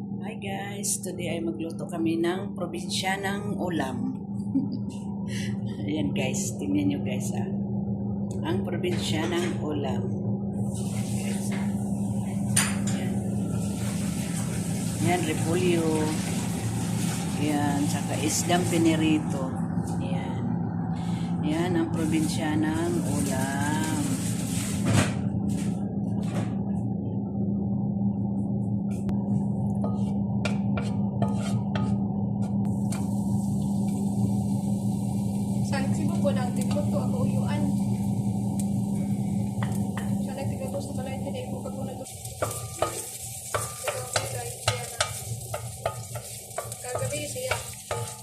Hi guys, today ay magluto kami ng probinsya ng ulam. Ayan guys, tingnan nyo guys ah. Ang probinsya ng ulam. Ayan. Ayan. Repolyo. Ayan, saka isdang pinirito. Ayan. Ayan ang probinsya ng ulam. Sanik si Bubo ng tigbot ko ako uyuan. Sanik tigabos na pala hindi ko to. Kagabi siya.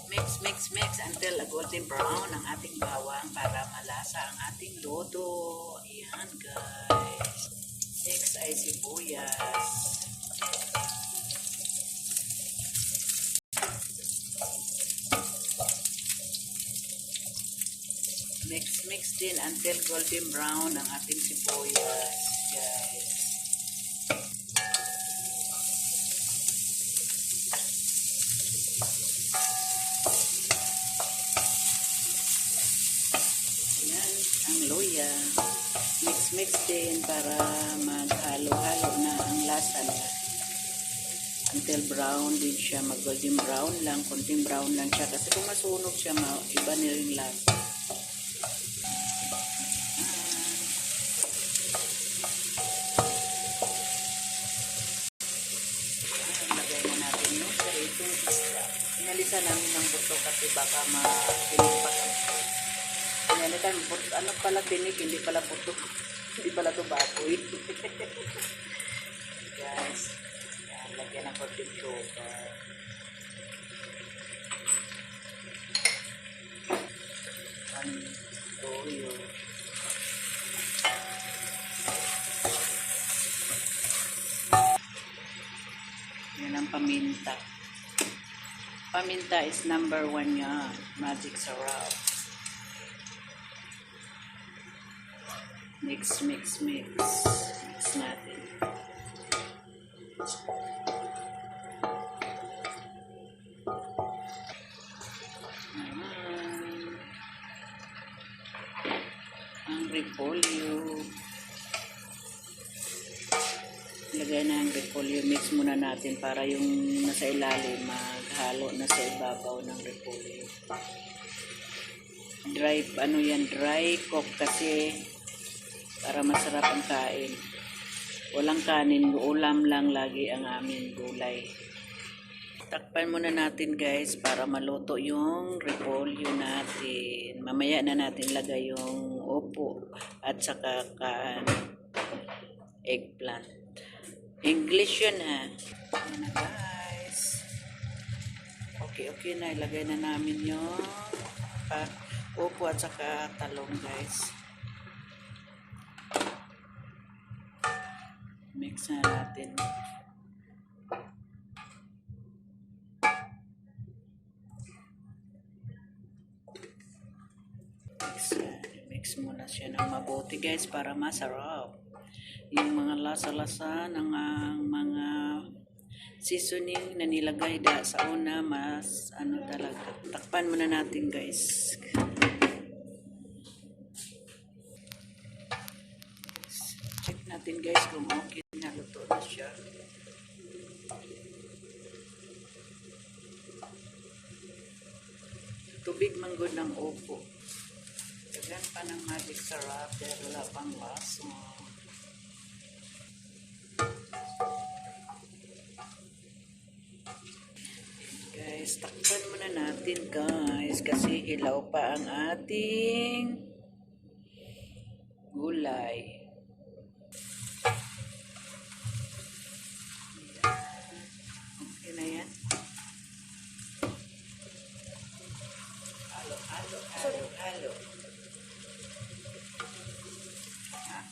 Mix, mix, mix until a golden brown ang ating bawang para malasa ang ating lodo. Ayan, guys. Mix ay sibuyas. Mix, din until golden brown ang ating sibuyas, guys. Ayan, ang luya. Mix-mix din para maghalo-halo na ang lasa niya. Until brown din siya, mag-golden brown lang, konting brown lang siya. Kasi kung masunog siya, iba na rin lasa. Inalisan namin ng buto kasi baka ma-pinig pa kami. Yan ito, but- ano pala tinik, hindi pala puto. hindi pala ito baboy. Guys, yan, lagyan ng konting sugar. Ang toyo. Yan ang paminta. Paminta is number one yan. Magic sarap. Mix, mix, mix. Mix natin. Ayan. Ang repolyo. Lagay na ang repolyo. Mix muna natin para yung nasa ilalim maghalo na sa ibabaw ng repolyo. Dry, ano yan, dry cook kasi para masarap ang kain. Walang kanin, ulam lang lagi ang aming gulay. Takpan muna natin guys para maluto yung repolyo natin. Mamaya na natin lagay yung upo at saka kaan eggplant. English yun ha. Yan na guys. Okay, okay na. Ilagay na namin yung pa, upo at saka talong guys. Mix na natin. Mix, mix muna siya ng mabuti guys para masarap. Yung mga lasa-lasa ng ah, mga seasoning na nilagay da sa una mas ano talaga. Takpan muna natin guys. Check natin guys kung okay na luto na siya. Tubig manggod ng upo. Dagan pa ng magic sarap dahil wala pang laso. Guys, takpan muna natin guys kasi hilaw pa ang ating gulay. Okay na yan. Halo, halo, halo, halo. Ah.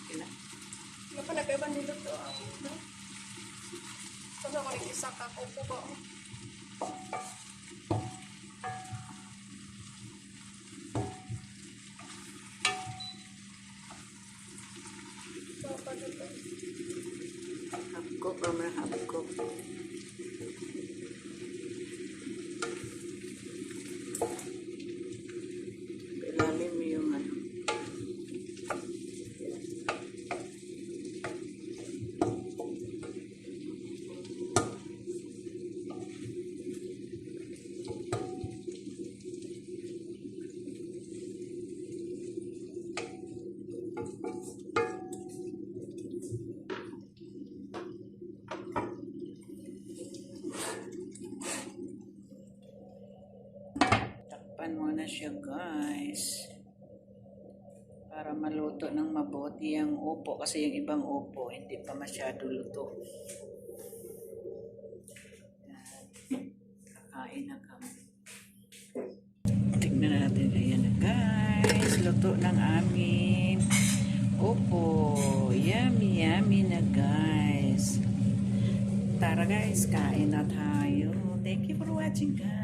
Okay na. Ano pa nagkaiban dito to? No? Nag-isa ka ko Takpan mo na siya guys. Para maluto ng mabuti ang upo. Kasi yung ibang upo, hindi pa masyado luto. Kakain na kami. Tignan natin. Ayan guys. Luto ng amin. Upo. Yummy, yummy na guys. Tara guys, kain na tayo. Thank you for watching guys.